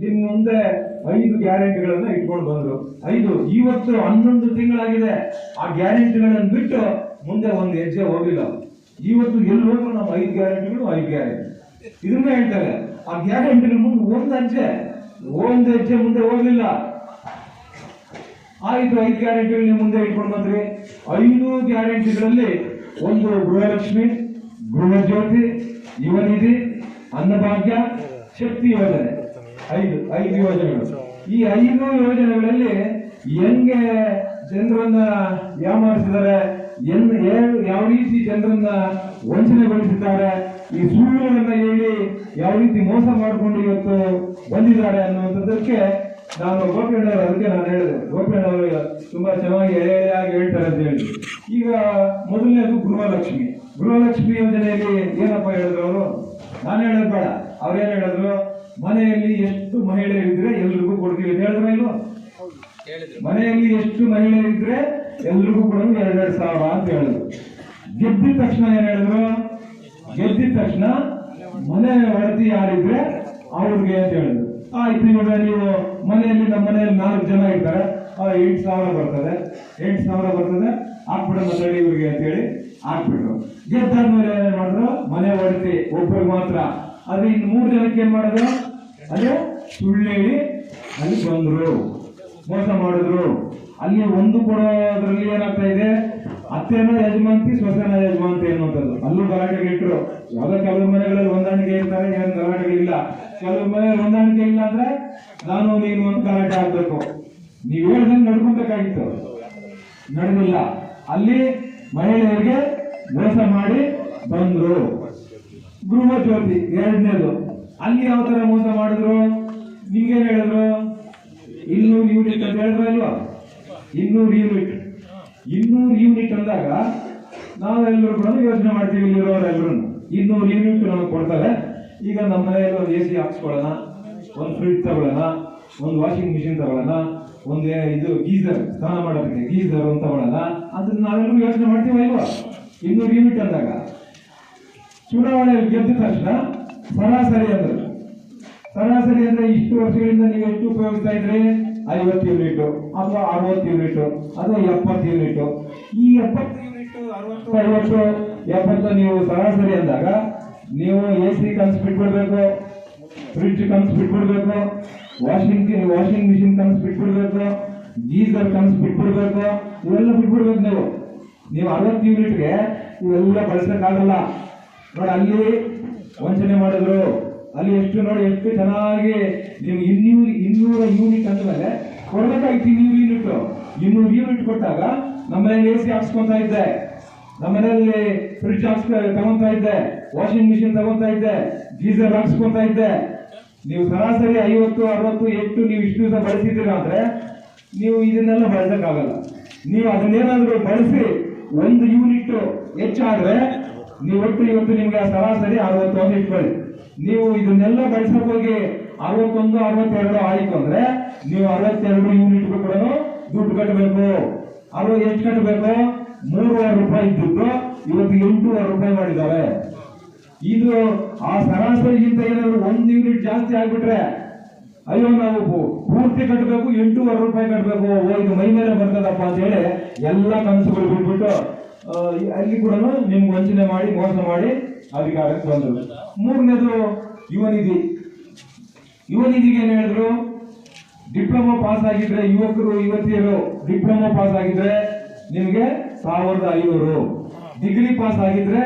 ನಿಮ್ ಮುಂದೆ ಐದು ಗ್ಯಾರಂಟಿಗಳನ್ನ ಇಟ್ಕೊಂಡು ಬಂದ್ರು. ಐದು, ಇವತ್ತು ಹನ್ನೊಂದು ತಿಂಗಳಾಗಿದೆ. ಆ ಗ್ಯಾರಂಟಿಗಳನ್ನ ಬಿಟ್ಟು ಮುಂದೆ ಒಂದು ಹೆಜ್ಜೆ ಹೋಗಿಲ್ಲ. ಇವತ್ತು ಎಲ್ಲಿ ಹೋದ್ರು ನಮ್ಮ ಐದು ಗ್ಯಾರಂಟಿಗಳು, ಐದು ಗ್ಯಾರಂಟಿ. ಇದನ್ನ ಹೇಳ್ತಾರೆ, ಆ ಗ್ಯಾರಂಟಿಗಳ ಮುಂದೆ ಒಂದು ಹೆಜ್ಜೆ ಒಂದು ಹೆಜ್ಜೆ ಮುಂದೆ ಹೋಗ್ಲಿಲ್ಲ. ಆಯ್ತು, ಐದು ಗ್ಯಾರಂಟಿಗಳು ನೀವು ಮುಂದೆ ಇಟ್ಕೊಂಡು ಬಂದ್ರಿ. ಐದು ಗ್ಯಾರಂಟಿಗಳಲ್ಲಿ ಒಂದು ಗೃಹಲಕ್ಷ್ಮಿ ಗೃಹ ಜ್ಯೋತಿ ಯುವನಿಧಿ, ಅನ್ನಭಾಗ್ಯ, ಶಕ್ತಿ ಯೋಜನೆ. ಐದು ಐದು ಯೋಜನೆಗಳು. ಈ ಐದು ಯೋಜನೆಗಳಲ್ಲಿ ಹೆಂಗೆ ಜನರನ್ನ ಯಾಮಾರಿಸಿದ್ದಾರೆ ಏ- ಯಾವ ರೀತಿ ಜನರನ್ನ ವಂಚನೆಗೊಳಿಸಿದ್ದಾರೆ ಈ ಸುಳ್ಳುಗಳನ್ನ ಹೇಳಿ ಯಾವ ರೀತಿ ಮೋಸ ಮಾಡಿಕೊಂಡು ಇವತ್ತು ಬಂದಿದ್ದಾರೆ ಅನ್ನುವಂಥದ್ದಕ್ಕೆ ನಾನು ಗೋಪಿಯಣ್ಣವರು ಅದಕ್ಕೆ ನಾನು ಹೇಳಿದೆ. ಗೋಪಿಯಣ್ಣವರು ತುಂಬಾ ಚೆನ್ನಾಗಿ ಎಳೆ ಎಳೆಯಾಗಿ ಹೇಳ್ತಾರೆ ಅಂತ ಹೇಳಿ. ಈಗ ಮೊದಲನೇದು ಗೃಹಲಕ್ಷ್ಮಿ. ಗೃಹಲಕ್ಷ್ಮಿ ಯೋಜನೆಯಲ್ಲಿ ಏನಪ್ಪ ಹೇಳಿದ್ರು ಅವರು? ನಾನು ಹೇಳೋದು ಬೇಡ. ಅವ್ರೇನು ಹೇಳಿದ್ರು? ಮನೆಯಲ್ಲಿ ಎಷ್ಟು ಮಹಿಳೆಯರಿದ್ರೆ ಎಲ್ರಿಗೂ ಕೊಡ್ತೀವಿ ಹೇಳಿದ್ರು ಇಲ್ವೋ? ಮನೆಯಲ್ಲಿ ಎಷ್ಟು ಮಹಿಳೆಯರಿದ್ರೆ ಎಲ್ರಿಗೂ ಕೂಡ ಎರಡೆರಡು ಸಾವಿರ ಅಂತ ಹೇಳಿದ್ರು. ಗೆದ್ದಿದ ತಕ್ಷಣ ಏನ್ ಹೇಳಿದ್ರು? ಗೆದ್ದಿದ ತಕ್ಷಣ ಮನೆ ಹೆಂಡತಿ ಯಾರಿದ್ರೆ ಅವ್ರಿಗೆ ಅಂತ ಹೇಳಿದ್ರು. ಆಯ್ತು ಇವಾಗ ನೀವು ಮನೆಯಲ್ಲಿ ನಮ್ಮ ಮನೆಯಲ್ಲಿ ನಾಲ್ಕು ಜನ ಇರ್ತಾರೆ. ಆ, ಎಂಟು ಸಾವಿರ ಬರ್ತದೆ. ಎಂಟು ಸಾವಿರ ಬರ್ತದೆ. ಹಾಕ್ಬಿಡೋಣ ತಡಿ ಇವ್ರಿಗೆ ಅಂತ ಹೇಳಿ ಹಾಕ್ಬಿಟ್ರು. ಗೆದ್ದಾದ್ಮೇಲೆ ಏನ್ ಮಾಡಿದ್ರು? ಮನೆ ಹೊಡೆತಿ ಒಬ್ಬರಿಗೆ ಮಾತ್ರ. ಅದೇ ಇನ್ನು ಮೂರು ಜನಕ್ಕೆ ಏನ್ ಮಾಡಿದ್ರು? ಅದೇ ಸುಳ್ಳೇಳಿ ಅಲ್ಲಿ ಬಂದ್ರು. ಮೋಸ ಮಾಡಿದ್ರು. ಅಲ್ಲಿ ಒಂದು ಕೊಡೋದ್ರಲ್ಲಿ ಏನಾಗ್ತಾ ಇದೆ? ಅತ್ತೆನ ಯಜಮಾಂತಿ ಸ್ವಸನ ಯಜಮಾಂತಿ ಅನ್ನುವಂಥದ್ದು ಅಲ್ಲೂ ಗಲಾಟೆಗಳಿಟ್ರು ಯಾವ್ದೋ ಕೆಲವು ಮನೆಗಳಲ್ಲಿ ಹೊಂದಾಣಿಕೆ ಇರ್ತಾರೆ, ಏನು ಗಲಾಟೆಗೆ ಇಲ್ಲ. ಕೆಲವು ಮನೆಯಲ್ಲಿ ಹೊಂದಾಣಿಕೆ ಇಲ್ಲ ಅಂದ್ರೆ ನಾನು, ನೀನು ಒಂದು ಗಲಾಟೆ ಆಗ್ಬೇಕು. ನೀವು ಹೇಳ್ದಂಗೆ ನಡ್ಕೊಬೇಕಾಗಿತ್ತು. ನಡೆದಿಲ್ಲ. ಅಲ್ಲಿ ಮಹಿಳೆಯರಿಗೆ ಮೋಸ ಮಾಡಿ ಬಂದ್ರು. ಗೃಹ ಜ್ಯೋತಿ ಎರಡನೇದು. ಅಲ್ಲಿ ಯಾವ ತರ ಮೋಸ ಮಾಡಿದ್ರು? ನಿಮ್ಗೆ ಹೇಳಿದ್ರು? ಇನ್ನೂರು ಯೂನಿಟ್ ಅಂತ ಹೇಳಿದ್ರು ಅಲ್ವಾ ಇನ್ನೂರು ಯೂನಿಟ್ ಇನ್ನೂರು ಯೂನಿಟ್ ಅಂದಾಗ ನಾವೆಲ್ಲರೂ ಕೂಡ ಯೋಚನೆ ಮಾಡ್ತೀವಿ ಇಲ್ಲಿರೋರೆಲ್ಲರೂ ಇನ್ನೂರು ಯೂನಿಟ್ ನಮಗೆ ಕೊಡ್ತಾರೆ. ಈಗ ನಮ್ಮ ಮನೆಯಲ್ಲಿ ಒಂದು ಎ ಸಿ ಹಾಕ್ಸ್ಕೊಳ್ಳೋಣ, ಒಂದು ಫ್ರಿಡ್ಜ್ ತಗೊಳ್ಳೋಣ, ಒಂದು ವಾಷಿಂಗ್ ಮಿಷಿನ್ ತಗೊಳ್ಳೋಣ, ಒಂದು ಇದು ಗೀಸರ್, ಸ್ನಾನ ಮಾಡೋದಕ್ಕೆ ಗೀಸರ್ ಅಂತ ತಗೊಳ್ಳೋಣ. ಅದನ್ನ ನಾವೆಲ್ಲರೂ ಯೋಚನೆ ಮಾಡ್ತೀವಿ ಅಲ್ವಾ ಇನ್ನೂರು ಯೂನಿಟ್ ಅಂದಾಗ ಚುನಾವಣೆಯಲ್ಲಿ ಗೆದ್ದ ತಕ್ಷಣ ಸರಾಸರಿ ಅಂದ್ರೆ? ಸರಾಸರಿ ಅಂದ್ರೆ ಇಷ್ಟು ವರ್ಷಗಳಿಂದ ನೀವು ಎಷ್ಟು ಉಪಯೋಗಿಸ್ತಾ ಇದ್ರೆ? ಐವತ್ತು ಯೂನಿಟ್ ಅಥವಾ ಅರವತ್ತು ಯೂನಿಟ್ ಅಥವಾ ಎಪ್ಪತ್ತು ಯೂನಿಟ್? ಈ ಎಪ್ಪತ್ತು ಯೂನಿಟ್, ಅರವತ್ತು, ಐವತ್ತು, ಎಪ್ಪತ್ತು ನೀವು ಸರಾಸರಿ ಅಂದಾಗ ನೀವು ಎ ಸಿ ಕನ್ಸ್ ಬಿಟ್ಬಿಡ್ಬೇಕು, ಫ್ರಿಡ್ಜ್ ಕನ್ಸ್ ಬಿಟ್ಬಿಡ್ಬೇಕು, ವಾಷಿಂಗ್ ವಾಷಿಂಗ್ ಮಿಷಿನ್ ಕನ್ಸ್ ಬಿಟ್ಬಿಡ್ಬೇಕು, ಗೀಸರ್ ಕನ್ಸ್ ಬಿಟ್ಬಿಡ್ಬೇಕು, ಇವೆಲ್ಲ ಬಿಟ್ಬಿಡ್ಬೇಕು ನೀವು. ನೀವು ಅರವತ್ತು ಯೂನಿಟ್ಗೆ ಇವೆಲ್ಲ ಬಳಸಕ್ಕಾಗಲ್ಲ. ನೋಡಿ, ಅಲ್ಲಿ ವಂಚನೆ ಮಾಡಿದ್ರು. ಅಲ್ಲಿ ಎಷ್ಟು ನೋಡಿ ಎಷ್ಟು ಚೆನ್ನಾಗಿ ನೀವು ಇನ್ನೂರು, ಇನ್ನೂರ ಯೂನಿಟ್ ಅಂದ್ಮೇಲೆ ಕೊಡ್ಬೇಕಾಗಿತ್ತು ಇನ್ನೂರು ಯೂನಿಟ್ ಇನ್ನೂರು ಯೂನಿಟ್ ಕೊಟ್ಟಾಗ ನಮ್ಮ ಮನೇಲಿ ಎ ಸಿ ಹಾಕ್ಸ್ಕೊಂತ ಇದ್ದೆ. ನಮ್ಮ ಮನೆಯಲ್ಲಿ ಫ್ರಿಡ್ಜ್ ಹಾಕ್ಸ್ಕ, ತಗೊಂತಾ ಇದ್ದೆ. ವಾಷಿಂಗ್ ಮಿಷಿನ್ ತಗೊಂತಾ ಇದ್ದೆ. ಗೀಸರ್ ಹಾಕ್ಸ್ಕೊತಾ ಇದ್ದೆ. ನೀವು ಸರಾಸರಿ ಐವತ್ತು, ಅರವತ್ತು, ಎಷ್ಟು ನೀವು ಇಷ್ಟು ದಿವಸ ಬಳಸಿದ್ದೀರಾ ಅಂದ್ರೆ ನೀವು ಇದನ್ನೆಲ್ಲ ಬಳಸಕ್ಕಾಗಲ್ಲ. ನೀವು ಅದನ್ನೇನಾದ್ರೂ ಬಳಸಿ ಒಂದು ಯೂನಿಟ್ ಹೆಚ್ಚಾದ್ರೆ ನೀವು ಒಟ್ಟು ಇವತ್ತು ನಿಮ್ಗೆ ಸರಾಸರಿ ಅರವತ್ತು ಅಂತ ಇಟ್ಕೊಳ್ಳಿ. ನೀವು ಇದನ್ನೆಲ್ಲ ಬಳಸಕ್ ಹೋಗಿ ಅರವತ್ತೊಂದು, ಅರವತ್ತೆರಡು ಆಯ್ತು ಅಂದ್ರೆ ನೀವು ಅರವತ್ತೆರಡು ಯೂನಿಟ್ ಕೂಡ ದುಡ್ಡು ಕಟ್ಟಬೇಕು ಅದು ಎಷ್ಟು ಕಟ್ಟಬೇಕು ಮೂರುವರೆ ರೂಪಾಯಿ ದುಡ್ಡು ಇವತ್ತು ಎಂಟೂವರೆ ರೂಪಾಯಿ ಮಾಡಿದ್ದಾರೆ. ಇದು ಆ ಸರಾಸರಿಗಿಂತ ಏನಾದ್ರು ಒಂದು ಯೂನಿಟ್ ಜಾಸ್ತಿ ಆಗ್ಬಿಟ್ರೆ, ಅಯ್ಯೋ ನಾವು ಪೂರ್ತಿ ಕಟ್ಟಬೇಕು ಎಂಟೂವರೆ ರೂಪಾಯಿ ಕಟ್ಟಬೇಕು ಓ, ಇದು ಮೈ ಮೇಲೆ ಬರ್ತದಪ್ಪ ಅಂತ ಹೇಳಿ ಎಲ್ಲ ಕನಸುಗಳು ಬಿಟ್ಬಿಟ್ಟು ಅಲ್ಲಿ ಕೂಡ ನಿಮ್ಗೆ ವಂಚನೆ ಮಾಡಿ, ಮೋಸ ಮಾಡಿ ಅಧಿಕಾರಕ್ಕೆ ಬಂದರು. ಮೂರನೇದು ಯುವನಿಧಿ. ಯುವನಿಧಿಗೆ ಏನು ಹೇಳಿದ್ರು? ಡಿಪ್ಲೊಮಾ ಪಾಸ್ ಆಗಿದ್ರೆ ಯುವಕರು ಯುವತಿಯರು ಡಿಪ್ಲೊಮಾ ಪಾಸ್ ಆಗಿದ್ರೆ ನಿಮಗೆ ಸಾವಿರದ ಐನೂರು. ಡಿಗ್ರಿ ಪಾಸ್ ಆಗಿದ್ರೆ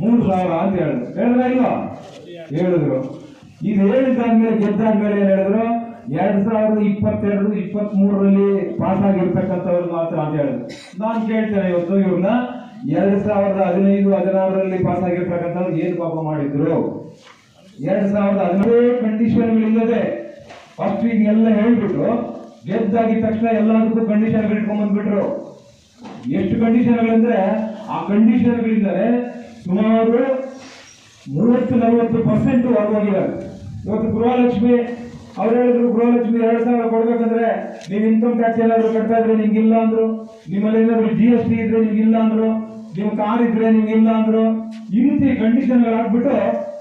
ಮೂರು ಸಾವಿರ ಅಂತ ಹೇಳಿದ್ರು. ಹೇಳಿದ್ರ ಇಲ್ವಾ? ಹೇಳಿದ್ರು. ಇದು ಹೇಳಿದ್ದಾದ್ಮೇಲೆ ಗೆದ್ದಾದ್ಮೇಲೆ ಏನು ಹೇಳಿದ್ರು? ಎರಡ್ ಸಾವಿರದ ಇಪ್ಪತ್ತೆರಡು ಇಪ್ಪತ್ತ್ ಮೂರರಲ್ಲಿ ಪಾಸ್ ಆಗಿರ್ತಕ್ಕಂಥವ್ರು ಮಾತ್ರ ಅಂತ ಹೇಳಿದ್ರು. ನಾನು ಕೇಳ್ತೇನೆ ಇವತ್ತು ಇವ್ರನ್ನ. ಎರಡ್ ಸಾವಿರದ ಹದಿನೈದು, ಹದಿನಾರರಲ್ಲಿ ಪಾಸ್ ಆಗಿರ್ತಕ್ಕಂಥವ್ರು ಏನ್ ಪಾಪ ಮಾಡಿದ್ರು? ಎರಡ್ ಸಾವಿರದ ಹದಿನೈದು ಕಂಡೀಷನ್ಗಳಿಲ್ಲದೆ ಫಸ್ಟ್ ಎಲ್ಲ ಹೇಳ್ಬಿಟ್ಟು ಗೆದ್ದಾಗಿದ ತಕ್ಷಣ ಎಲ್ಲದಕ್ಕೂ ಕಂಡೀಷನ್ ಇಟ್ಕೊಂಡ್ ಬಂದ್ಬಿಟ್ರು ಎಷ್ಟು ಕಂಡೀಷನ್ಗಳಂದ್ರೆ ಆ ಕಂಡೀಷನ್ಗಳಿಂದಲೇ ಸುಮಾರು ಮೂವತ್ತು ನಲವತ್ತು ಪರ್ಸೆಂಟ್ ಹೊರಗೋಗಿದ್ದಾರೆ ಇವತ್ತು ಗೃಹಲಕ್ಷ್ಮಿ ಅವ್ರು ಹೇಳಿದ್ರು, ಗೃಹಲಕ್ಷ್ಮಿ ಎರಡು ಸಾವಿರ ಕೊಡ್ಬೇಕಂದ್ರೆ ನೀವು ಇನ್ಕಮ್ ಟ್ಯಾಕ್ಸ್ ಏನಾದ್ರು ಕಟ್ತಾ ಇದ್ರೆ ನಿಮ್ಗೆ ಇಲ್ಲ ಅಂದ್ರು, ನಿಮ್ಮಲ್ಲಿ ಏನಾದ್ರು ಜಿ ಎಸ್ ಟಿ ಇದ್ರೆ ನಿಮ್ಗೆ ಇಲ್ಲ ಅಂದ್ರು ನೀವು ಕಾರ್ ಇದ್ರೆ ನಿಮ್ಗೆ ಇಲ್ಲ ಅಂದ್ರು, ಈ ರೀತಿ ಕಂಡೀಷನ್ ಹಾಕ್ಬಿಟ್ಟು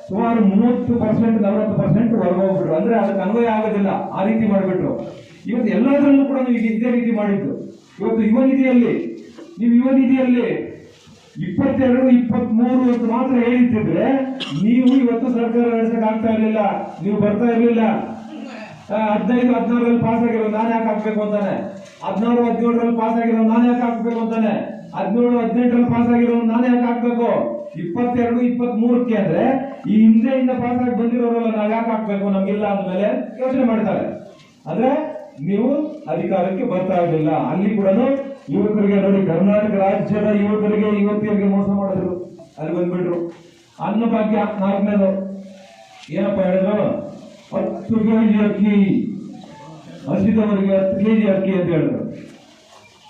ಸುಮಾರು ಮೂವತ್ತು ಪರ್ಸೆಂಟ್ ನಲವತ್ತು ಪರ್ಸೆಂಟ್ ಹೊರಗೋಗ್ಬಿಟ್ರು. ಅಂದ್ರೆ ಅದಕ್ಕೆ ಅನ್ವಯ ಆಗೋದಿಲ್ಲ. ಆ ರೀತಿ ಮಾಡಿಬಿಟ್ರು. ಇವತ್ತು ಎಲ್ಲದರಲ್ಲೂ ಕೂಡ ಈಗ ಇದೇ ರೀತಿ ಮಾಡಿದ್ದು. ಇವತ್ತು ಯುವ ನಿಧಿಯಲ್ಲಿ, ನೀವು ಯುವ ನಿಧಿಯಲ್ಲಿ ಇಪ್ಪತ್ತೆರಡು, ಇಪ್ಪತ್ಮೂರು ಅಂತ ಮಾತ್ರ ಹೇಳಿದ್ರೆ ನೀವು ಇವತ್ತು ಸರ್ಕಾರ ನಡೆಸಕ್ ಆಗ್ತಾ ಇರಲಿಲ್ಲ, ನೀವು ಬರ್ತಾ ಇರ್ಲಿಲ್ಲ ಹದಿನೈದು, ಹದಿನಾರರಲ್ಲಿ ಪಾಸ್ ಆಗಿರೋ ನಾನು ಯಾಕೆ ಹಾಕ್ಬೇಕು ಅಂತಾನೆ? ಹದಿನಾರು, ಹದಿನೇಳರಲ್ಲಿ ಪಾಸ್ ಆಗಿರೋ ನಾನು ಯಾಕೆ ಹಾಕ್ಬೇಕು ಅಂತಾನೆ? ಹದಿನೇಳು, ಹದಿನೆಂಟರಲ್ಲಿ ಪಾಸ್ ಆಗಿರೋ ನಾನು ಯಾಕೆ ಹಾಕ್ಬೇಕು? ಇಪ್ಪತ್ತೆರಡು ಇಪ್ಪತ್ತ್ ಮೂರಕ್ಕೆ ಅಂದ್ರೆ ಈ ಹಿಂದೆಯಿಂದ ಪಾಸ್ ಆಗಿ ಬಂದಿರೋರಲ್ಲ ನಾವು ಯಾಕೆ ಹಾಕ್ಬೇಕು? ನಮ್ಗಿಲ್ಲ ಅಂದಮೇಲೆ ಯೋಚನೆ ಮಾಡ್ತಾರೆ. ಅಂದ್ರೆ ನೀವು ಅಧಿಕಾರಕ್ಕೆ ಬರ್ತಾ ಇರಲಿಲ್ಲ. ಅಲ್ಲಿ ಕೂಡ ಯುವಕರಿಗೆ, ನೋಡಿ, ಕರ್ನಾಟಕ ರಾಜ್ಯದ ಯುವಕರಿಗೆ ಯುವತಿಯರಿಗೆ ಮೋಸ ಮಾಡಿದ್ರು? ಅಲ್ಲಿ ಬಂದ್ಬಿಟ್ರು. ಅನ್ನಭಾಗ್ಯ ನಾಲ್ಕನೇದು. ಏನಪ್ಪ ಹೇಳಿದ್ರು? ಹತ್ತು ಕೆಜಿ ಅಕ್ಕಿ ಹಸಿದವರಿಗೆ ಹತ್ತು ಕೆಜಿ ಅಕ್ಕಿ ಅಂತ ಹೇಳಿದ್ರು.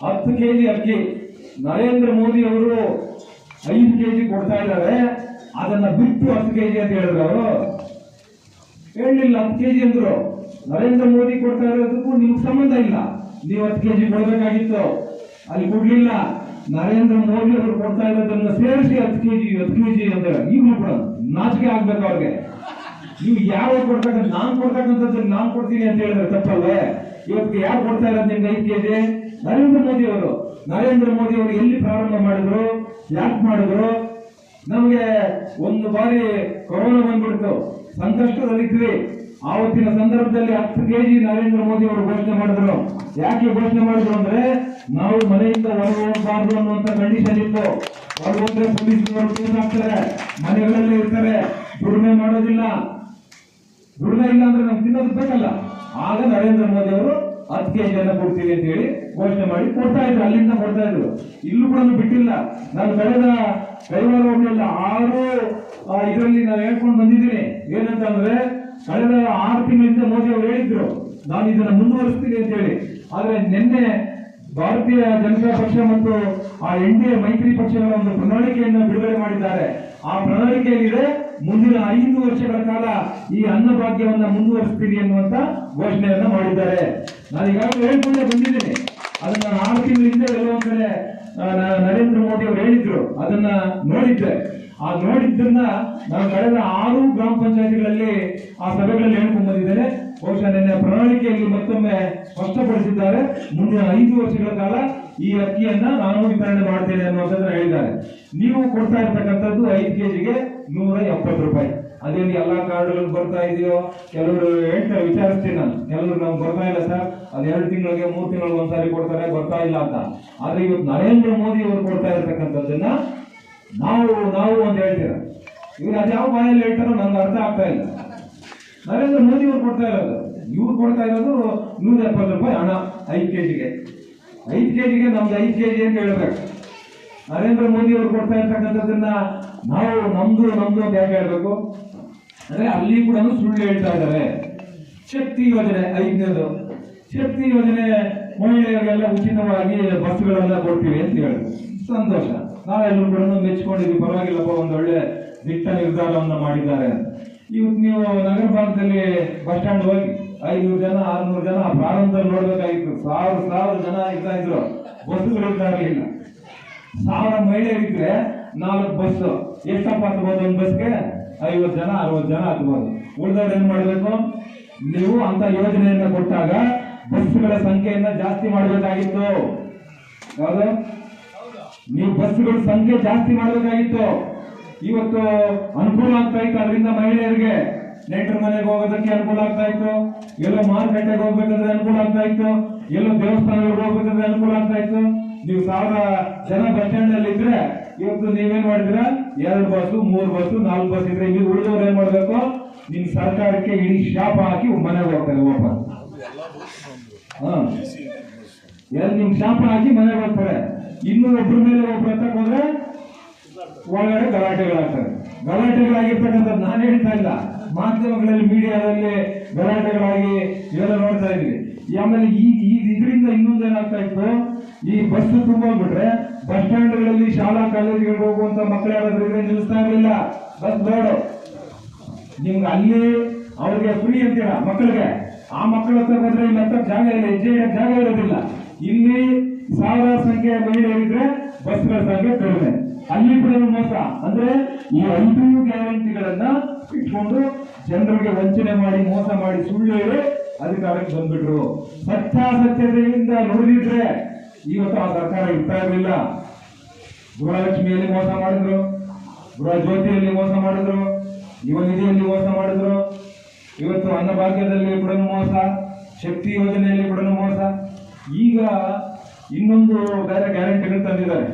ಹತ್ತು ಕೆಜಿ ಅಕ್ಕಿ ನರೇಂದ್ರ ಮೋದಿ ಅವರು ಐದು ಕೆಜಿ ಕೊಡ್ತಾ ಇದ್ದಾರೆ. ಅದನ್ನ ಬಿಟ್ಟು ಹತ್ತು ಕೆಜಿ ಅಂತ ಹೇಳಿದ್ರು ಅವರು. ಹೇಳಲಿಲ್ಲ ಹತ್ತು ಕೆಜಿ ಅಂದ್ರು. ನರೇಂದ್ರ ಮೋದಿ ಕೊಡ್ತಾ ಇರೋದಕ್ಕೂ ನಿಮ್ಗೆ ಸಂಬಂಧ ಇಲ್ಲ. ನೀವು ಹತ್ತು ಕೆಜಿ ಕೊಡಬೇಕಾಗಿತ್ತು. ಅಲ್ಲಿ ಕೊಡ್ಲಿಲ್ಲ. ನರೇಂದ್ರ ಮೋದಿ ಅವರು ಕೊಡ್ತಾ ಇರೋದನ್ನ ಸೇರಿಸಿ ಹತ್ತು ಕೆಜಿ ಹತ್ತು ಕೆಜಿ ಅಂತ ಈಗಲೂ ಕೂಡ ನಾಚಿಕೆ ಆಗ್ಬೇಕು ಅವ್ರಿಗೆ. ನೀವು ಯಾರು ಕೊಡ್ತಕ್ಕಂಥ ನಾನ್ ಕೊಡ್ತಕ್ಕಂಥದ್ದು ನಾನ್ ಕೊಡ್ತೀನಿ ಅಂತ ಹೇಳಿದ್ರೆ ತಪ್ಪಲ್ವೇ? ಇವತ್ತು ಯಾರು ಕೊಡ್ತಾ ಇರೋದು ನಿಮ್ಗೆ ಐದು ಕೆಜಿ ನರೇಂದ್ರ ಮೋದಿ ಅವರು. ನರೇಂದ್ರ ಮೋದಿ ಅವರು ಎಲ್ಲಿ ಪ್ರಾರಂಭ ಮಾಡಿದ್ರು? ಯಾಕೆ ಮಾಡಿದ್ರು? ನಮಗೆ ಒಂದು ಬಾರಿ ಕೊರೋನಾ ಬಂದ್ಬಿಡ್ತು. ಸಂಕಷ್ಟದಲ್ಲಿದ್ವಿ. ಆವತ್ತಿನ ಸಂದರ್ಭದಲ್ಲಿ ಹತ್ತು ಕೆಜಿ ನರೇಂದ್ರ ಮೋದಿ ಅವರು ಘೋಷಣೆ ಮಾಡಿದ್ರು. ಯಾಕೆ ಘೋಷಣೆ ಮಾಡಿದ್ರು ಅಂದ್ರೆ ನಾವು ಮನೆಯಿಂದ ಹೊರಗೆ ಹೋಗಬಾರ್ದು ಅನ್ನುವಂತ ಕಂಡೀಷನ್ ಇತ್ತು. ಹೊರಗೆ ಹೋದ್ರೆ ಪೊಲೀಸ್ನವರು ಕೇಸ್ ಮನೆಗಳಲ್ಲೇ ಇರ್ತಾರೆ. ದುಡಿಮೆ ಮಾಡೋದಿಲ್ಲ. ದುಡಿಮೆ ಇಲ್ಲ ಅಂದ್ರೆ ನಮ್ಗೆ ತಿನ್ನೋದು ಬೇಕಲ್ಲ. ಆಗ ನರೇಂದ್ರ ಮೋದಿ ಅವರು ಹತ್ತು ಕೆ ಜಿಯನ್ನು ಕೊಡ್ತೀವಿ ಅಂತ ಹೇಳಿ ಘೋಷಣೆ ಮಾಡಿ ಕೊಡ್ತಾ ಇದ್ರು, ಅಲ್ಲಿಂದ ಕೊಡ್ತಾ ಇದ್ರು. ಇಲ್ಲೂ ಕೂಡ ಬಿಟ್ಟಿಲ್ಲ. ನಾನು ಕಳೆದ ಕೈವಾರ ಆರು ಇದರಲ್ಲಿ ನಾನು ಹೇಳ್ಕೊಂಡು ಬಂದಿದ್ದೀನಿ. ಏನಂತ ಅಂದ್ರೆ ಕಳೆದ ಆರು ತಿಂಗಳಿಂದ ಮೋದಿ ಅವರು ಹೇಳಿದ್ರು, ನಾನು ಇದನ್ನ ಮುಂದುವರಿಸ್ತೀನಿ ಅಂತ ಹೇಳಿ. ಆದ್ರೆ ನಿನ್ನೆ ಭಾರತೀಯ ಜನತಾ ಪಕ್ಷ ಮತ್ತು ಆ ಎನ್ ಡಿ ಎ ಮೈತ್ರಿ ಪಕ್ಷಗಳ ಒಂದು ಪ್ರಣಾಳಿಕೆಯನ್ನು ಬಿಡುಗಡೆ ಮಾಡಿದ್ದಾರೆ. ಆ ಪ್ರಣಾಳಿಕೆಯಲ್ಲಿದೆ, ಮುಂದಿನ ಐದು ವರ್ಷಗಳ ಕಾಲ ಈ ಅನ್ನಭಾಗ್ಯವನ್ನ ಮುಂದುವರಿಸ್ತೀನಿ ಅನ್ನುವಂತ ಘೋಷಣೆಯನ್ನ ಮಾಡಿದ್ದಾರೆ. ನಾನು ಈಗಾಗಲೇ ಹೇಳ್ಕೊಂಡೇ, ಬಂದಿದ್ದೀನಿ. ಅದನ್ನ ಆರು ತಿಂಗಳಿಂದ ಎಲ್ಲೋ ಕಡೆ ನರೇಂದ್ರ ಮೋದಿ ಅವರು ಹೇಳಿದ್ರು. ಅದನ್ನ ನೋಡಿದ್ದೆ. ಆ ನೋಡಿದ್ದನ್ನ ನಾನು ಕಳೆದ ಆರು ಗ್ರಾಮ ಪಂಚಾಯತಿಗಳಲ್ಲಿ ಆ ಸಭೆಗಳಲ್ಲಿ ಹೇಳ್ಕೊಂಡು ಬಂದಿದ್ದೇನೆ ಬಹುಶಃ ನಿನ್ನೆ ಪ್ರಣಾಳಿಕೆಯಲ್ಲಿ ಮತ್ತೊಮ್ಮೆ ಸ್ಪಷ್ಟಪಡಿಸಿದ್ದಾರೆ. ಮುಂದಿನ ಐದು ವರ್ಷಗಳ ಕಾಲ ಈ ಅಕ್ಕಿಯನ್ನ ನಾನು ವಿತರಣೆ ಮಾಡ್ತೇನೆ ಅನ್ನುವಂಥದ್ದನ್ನ ಹೇಳಿದ್ದಾರೆ. ನೀವು ಕೊಡ್ತಾ ಇರ್ತಕ್ಕಂಥದ್ದು ಐದು ಕೆಜಿಗೆ ನೂರ ಎಪ್ಪತ್ತು ರೂಪಾಯಿ. ಅದೇನು ಎಲ್ಲ ಕಾರ್ಡ್ಗಳು ಬರ್ತಾ ಇದೆಯೋ? ಕೆಲವರು ಹೇಳ್ತಾರೆ, ವಿಚಾರಿಸ್ತೀನಿ ನಾನು. ಕೆಲವರು ನಮ್ಗೆ ಬರ್ತಾ ಇಲ್ಲ ಸರ್. ಅದು ಎರಡು ತಿಂಗಳಿಗೆ, ಮೂರು ತಿಂಗಳಿಗೆ ಒಂದ್ಸಾರಿ ಕೊಡ್ತಾರೆ, ಬರ್ತಾ ಇಲ್ಲ ಅಂತ. ಆದ್ರೆ ಇವತ್ತು ನರೇಂದ್ರ ಮೋದಿ ಅವರು ಕೊಡ್ತಾ ಇರ್ತಕ್ಕಂಥದ್ದನ್ನ ನಾವು ನಾವು ಅಂತ ಹೇಳ್ತೀರ? ಇವ್ರು ಅದ್ಯಾವ ಬಾಯಲ್ಲಿ ಹೇಳ್ತಾರೋ ನಂಗೆ ಅರ್ಥ ಆಗ್ತಾ ಇಲ್ಲ. ನರೇಂದ್ರ ಮೋದಿ ಅವರು ಕೊಡ್ತಾ ಇರೋದು. ಇವ್ರು ಕೊಡ್ತಾ ಇರೋದು ನೂರ ಎಪ್ಪತ್ತು ರೂಪಾಯಿ ಹಣ, ಐದು ಕೆಜಿಗೆ ಐದು ಕೆಜಿಗೆ ನಮ್ದು ಐದು ಕೆಜಿ ಅಂತ ಹೇಳ್ಬೇಕು. ನರೇಂದ್ರ ಮೋದಿ ಅವರು ಕೊಡ್ತಾ ಇರ್ತಕ್ಕಂಥದ್ದನ್ನ ನಾವು ನಮ್ದು ನಮ್ದು ಅಂತ ಯಾಕೆ ಹೇಳ್ಬೇಕು? ಅಂದ್ರೆ ಅಲ್ಲಿ ಕೂಡ ಸುಳ್ಳು ಹೇಳ್ತಾ ಇದ್ದಾರೆ. ಶಕ್ತಿ ಯೋಜನೆ ಐದನೇದು. ಶಕ್ತಿ ಯೋಜನೆ ಮಹಿಳೆಯರಿಗೆಲ್ಲ ಉಚಿತವಾಗಿ ಬಸ್ಗಳೆಲ್ಲ ಕೊಡ್ತೀವಿ ಅಂತ ಹೇಳಿ ಸಂತೋಷ. ನಾವೆಲ್ಲರೂ ಕೂಡ ಮೆಚ್ಕೊಂಡಿದ್ವಿ ಪರವಾಗಿಲ್ಲಪ್ಪ ಒಂದು ಒಳ್ಳೆ ದಿಟ್ಟ ನಿರ್ಧಾರವನ್ನು ಮಾಡಿದ್ದಾರೆ ಅಂತ. ಇವತ್ತು ನೀವು ನಗರ ಭಾಗದಲ್ಲಿ ಬಸ್ ಸ್ಟ್ಯಾಂಡ್ ಹೋಗಿ ಐನೂರು ಜನ, ಆರ್ನೂರು ಜನ ಪ್ರಾರಂಭದಲ್ಲಿ ನೋಡ್ಬೇಕಾಗಿತ್ತು. ಸಾವಿರ ಸಾವಿರ ಜನ ಇರ್ತಾ ಇದ್ರು. ಬಸ್ಸುಗಳು ಇರ್ತಾ ಇರಲಿಲ್ಲ. ಸಾವಿರ ಮಹಿಳೆಯರಿದ್ರೆ ನಾಲ್ಕು ಬಸ್ ಎಷ್ಟಪ್ಪ ಹತ್ಬೋದು ಒಂದು ಬಸ್ಗೆ? ಐವತ್ತು ಜನ, ಅರವತ್ತು ಜನ ಹತ್ಬೋದು. ಉಳಿದವ್ರು ಏನ್ ಮಾಡ್ಬೇಕು? ನೀವು ಅಂತ ಯೋಜನೆಯನ್ನ ಕೊಟ್ಟಾಗ ಬಸ್ಗಳ ಸಂಖ್ಯೆಯನ್ನ ಜಾಸ್ತಿ ಮಾಡಬೇಕಾಗಿತ್ತು. ಯಾವುದು? ನೀವು ಬಸ್ಗಳ ಸಂಖ್ಯೆ ಜಾಸ್ತಿ ಮಾಡಬೇಕಾಗಿತ್ತು. ಇವತ್ತು ಅನುಕೂಲ ಆಗ್ತಾ ಇತ್ತು. ಅದರಿಂದ ಮಹಿಳೆಯರಿಗೆ ನೆಂಟರ ಮನೆಗೆ ಹೋಗೋದಕ್ಕೆ ಅನುಕೂಲ ಆಗ್ತಾ ಇತ್ತು. ಎಲ್ಲೋ ಮಾರುಕಟ್ಟೆಗೆ ಹೋಗ್ಬೇಕಂದ್ರೆ ಅನುಕೂಲ ಆಗ್ತಾ ಇತ್ತು. ಎಲ್ಲೋ ದೇವಸ್ಥಾನಗಳಿಗೆ ಹೋಗ್ಬೇಕಂದ್ರೆ ಅನುಕೂಲ ಆಗ್ತಾ ಇತ್ತು. ನೀವು ಸಾವಿರ ಜನ ಬಸ್ ಸ್ಟ್ಯಾಂಡ್ ಅಲ್ಲಿ ಇದ್ರೆ ಇವತ್ತು ನೀವೇನ್ ಮಾಡಿದ್ರ ಎರಡು ಬಸ್ಸು ಮೂರು ಬಸ್ಸು ನಾಲ್ಕು ಬಸ್ ಇದ್ರೆ ಇಲ್ಲಿ ಉಳಿದವ್ರು ಏನ್ ಮಾಡ್ಬೇಕು? ನಿಮ್ ಸರ್ಕಾರಕ್ಕೆ ಇಡೀ ಶಾಪ ಹಾಕಿ ಮನೆಗೆ ಹೋಗ್ತಾರೆ ವಾಪಸ್ ಎರಡು ನಿಮ್ ಶಾಪ ಹಾಕಿ ಮನೆಗೆ ಹೋಗ್ತಾರೆ. ಇನ್ನೂ ಒಬ್ಬರ ಮೇಲೆ ಒಬ್ರು ಹತ್ತಕ್ಕೆ ಹೋದ್ರೆ ಒಳಗಡೆ ಗಲಾಟೆಗಳಾಗ್ತವೆ. ಗಲಾಟೆಗಳಾಗಿರ್ತಕ್ಕಂಥ ನಾನು ಹೇಳ್ತಾ ಇಲ್ಲ. ಮಾಧ್ಯಮಗಳಲ್ಲಿ, ಮೀಡಿಯಾದಲ್ಲಿ ಗಲಾಟೆಗಳಾಗಿ ಇವೆಲ್ಲ ನೋಡ್ತಾ ಇದ್ವಿ ಆಮೇಲೆ ಈ ಇದರಿಂದ ಇನ್ನೊಂದು ಏನಾಗ್ತಾ ಇತ್ತು? ಈ ಬಸ್ ತುಂಬೋಗ್ಬಿಟ್ರೆ ಬಸ್ ಸ್ಟ್ಯಾಂಡ್ಗಳಲ್ಲಿ ಶಾಲಾ ಕಾಲೇಜುಗಳಿಗೆ ಹೋಗುವಂತ ಮಕ್ಕಳು ಯಾರಾದ್ರೂ ಇದ್ರೆ ನಿಲ್ಲಿಸ್ತಾ ಇರಲಿಲ್ಲ. ಬಸ್ ಬೇಡ ನಿಮ್ಗೆ ಅಲ್ಲಿ ಅವ್ರಿಗೆ ಫ್ರೀ ಅಂತೀರ ಮಕ್ಕಳಿಗೆ? ಆ ಮಕ್ಕಳ ಹತ್ರ ಬಂದ್ರೆ ಇಲ್ಲಿ ಹತ್ರ ಜಾಗ ಇಲ್ಲ, ಹೆಜ್ಜೆ ಜಾಗ ಇರೋದಿಲ್ಲ. ಇಲ್ಲಿ ಸಾವಿರಾರು ಸಂಖ್ಯೆಯ ಮಹಿಳೆಯರಿದ್ರೆ ಬಸ್ಗಳ ಸಂಖ್ಯೆ ಕಡಿಮೆ. ಅಲ್ಲಿ ಕೂಡ ಮೋಸ ಅಂದ್ರೆ ಈ ಐದು ಗ್ಯಾರಂಟಿಗಳನ್ನ ಇಟ್ಕೊಂಡು ಜನರಿಗೆ ವಂಚನೆ ಮಾಡಿ, ಮೋಸ ಮಾಡಿ ಸುಳ್ಳು ಹೇಳಿ ಅಧಿಕಾರಕ್ಕೆ ಬಂದ್ಬಿಟ್ರು. ಸತ್ಯಾಸತ್ಯತೆಯಿಂದ ನೋಡಿದ್ರೆ ಇವತ್ತು ಆ ಸರ್ಕಾರ ಇರ್ತಾ ಇರಲಿಲ್ಲ. ಗೃಹಲಕ್ಷ್ಮಿಯಲ್ಲಿ ಮೋಸ ಮಾಡಿದ್ರು, ಗೃಹ ಜ್ಯೋತಿಯಲ್ಲಿ ಮೋಸ ಮಾಡಿದ್ರು ಯುವನಿಧಿಯಲ್ಲಿ ಮೋಸ ಮಾಡಿದ್ರು. ಇವತ್ತು ಅನ್ನಭಾಗ್ಯದಲ್ಲಿ ಕೂಡ ಮೋಸ, ಶಕ್ತಿ ಯೋಜನೆಯಲ್ಲಿ ಕೂಡ ಮೋಸ. ಈಗ ಇನ್ನೊಂದು ಬೇರೆ ಗ್ಯಾರಂಟಿಗಳು ತಂದಿದ್ದಾರೆ.